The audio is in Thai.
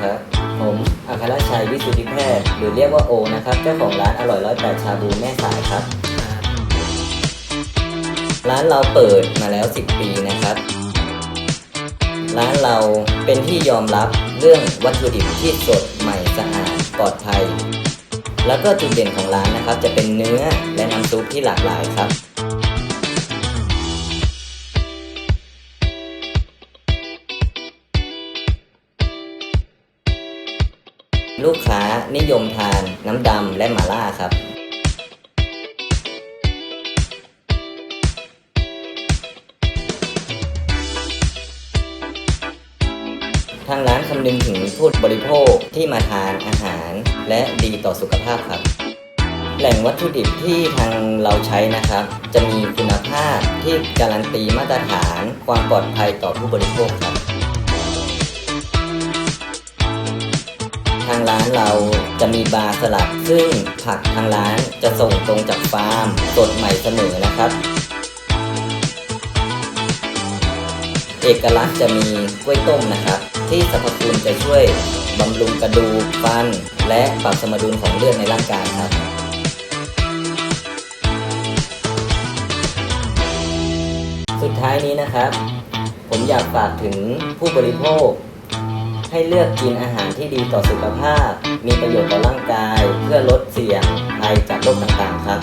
ครับ ผมอัครชัยวิสุทธิแพทย์หรือเรียกว่าโอนะครับเจ้าของร้านอร่อยร้อยแปดชาบูแม่สายครับ ร้านเราเปิดมาแล้ว 10 ปีนะครับ ร้านเราเป็นที่ยอมรับเรื่องวัตถุดิบที่สดใหม่สะอาดปลอดภัย แล้วก็จุดเด่นของร้านนะครับ จะเป็นเนื้อและน้ำซุปที่หลากหลายครับ ลูกค้านิยมทานน้ำดำและหม่าล่าครับ ทางร้านคำนึงถึงผู้บริโภคที่มาทานอาหารและดีต่อสุขภาพครับ แหล่งวัตถุดิบที่ทางเราใช้นะครับ จะมีคุณภาพที่การันตีมาตรฐานความปลอดภัยต่อผู้บริโภคครับ ร้านเราจะมีบาร์สลัดซึ่งผักทางร้านจะส่งตรงจากฟาร์ม สดใหม่เสมอนะครับ เอกลักษณ์จะมีกล้วยต้มนะครับ ที่สรรพคุณจะช่วยบำรุงกระดูกฟัน และปรับสมดุลของเลือดในร่างกายครับสุดท้ายนี้นะครับ ผมอยากฝากถึงผู้บริโภค ให้เลือกกินอาหารที่ดีต่อสุขภาพ มีประโยชน์ต่อร่างกาย เพื่อลดเสี่ยงภัยจากโรคต่างๆครับ